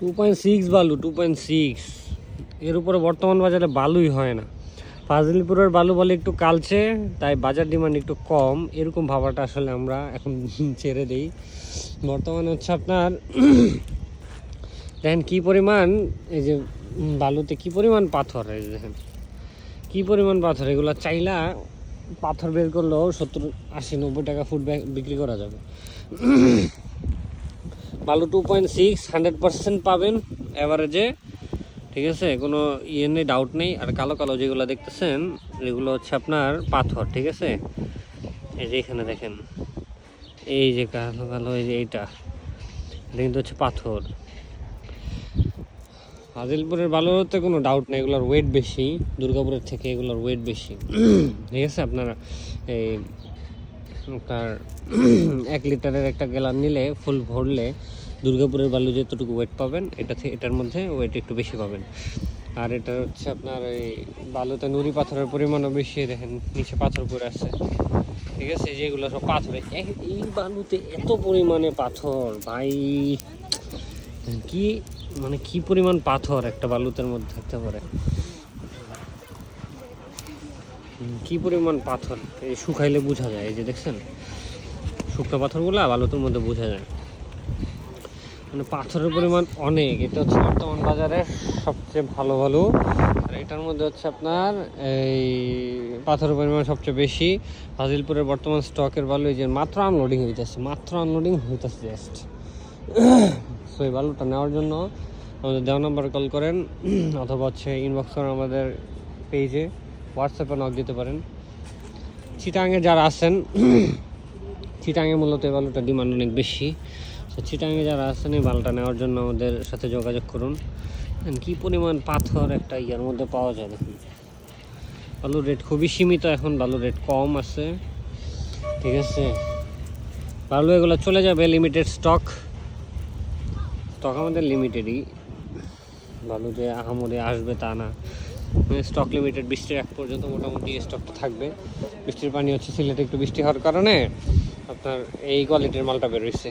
Two point six value two point six এর উপরে বর্তমান বাজারে বালুই হয় না। ফাজিলপুরের বালু বলে একটু কালচে তাই বাজার ডিমান্ড একটু কম। এরকম ভাবাটা আসলে আমরা এখন ছেড়ে দিই। বর্তমানে হচ্ছে আপনার, দেখেন কী পরিমাণ, এই যে বালুতে কী পরিমাণ পাথর, এই দেখেন। কী পরিমাণ পাথর, এগুলো চাইলা পাথর বের করলেও সত্তর আশি নব্বই টাকা ফুট বিক্রি করা যাবে। Value two point six hundred percent পাবেন অ্যাভারেজে ঠিক আছে, কোনো ইয়ে নেই ডাউট নেই। আর কালো কালো যেগুলো দেখতেছেন, এগুলো হচ্ছে আপনার পাথর, ঠিক আছে? এই যে এখানে দেখেন, এই যে কালো কালো, এই যে এইটা, এটা কিন্তু হচ্ছে পাথর। ফাজিলপুরের বালুতে কোনো ডাউট নেই, এগুলোর ওয়েট বেশি, দুর্গাপুরের থেকে এগুলোর ওয়েট বেশি। ঠিক আছে, আপনারা এই আপনার এক লিটারের একটা গেলান নিলে, ফুল ভরলে দুর্গাপুরের বালু যতটুকু ওয়েট পাবেন, এটা এটার মধ্যে ওয়েট একটু বেশি পাবেন। আর এটা হচ্ছে আপনার এই বালুতে নুড়ি পাথরের পরিমাণও বেশি, দেখেন নিচে পাথর পড়ে আছে। ঠিক আছে, যেগুলো সব পাথরে এই বালুতে এত পরিমাণে পাথর, ভাই। কি মানে কি পরিমাণ পাথর একটা বালুতের মধ্যে থাকতে পারে? কি পরিমাণ পাথর? এই শুকাইলে বোঝা যায়, এই যে দেখছেন? শুকনো পাথরগুলো বালুতের মধ্যে বোঝা যায়। মানে পাথরের পরিমাণ অনেক। এটা হচ্ছে বর্তমান বাজারে সবচেয়ে ভালো ভালো। আর এটার মধ্যে হচ্ছে আপনার এই পাথরের পরিমাণ সবচেয়ে বেশি। ফাজিলপুরের বর্তমান স্টকের বালু এই যে মাত্র আনলোডিং হইতেছে, মাত্র আনলোডিং হইতেছে জাস্ট সো এই বালুটা নেওয়ার জন্য আমাদের দেওয়া নাম্বারে কল করেন, অথবা হচ্ছে ইনবক্স করেন আমাদের পেজে হোয়াটসঅ্যাপে নক দিতে পারেন। চিটাঙে যারা আছেন চিটাঙে মূলত এই বালুটা ডিমান্ড অনেক বেশি। তো চিটাঙে যারা আছেন এই বালুটা নেওয়ার জন্য আমাদের সাথে যোগাযোগ করুন। কি পরিমাণ পাথর একটা ইয়ার মধ্যে পাওয়া যায় দেখুন। বালুর রেট খুবই সীমিত এখন, বালুর রেট কম আছে। ঠিক আছে? বালু এগুলো চলে যাবে লিমিটেড স্টক স্টক আমাদের লিমিটেডই বালু যে আহামরি আসবে তা না। স্টক লিমিটেড বৃষ্টির এক পর্যন্ত মোটামুটি স্টকটা থাকবে। বৃষ্টির পানি হচ্ছে সিলেটে একটু বৃষ্টি হওয়ার কারণে আপনার এই কোয়ালিটির মালটা বেরোইছে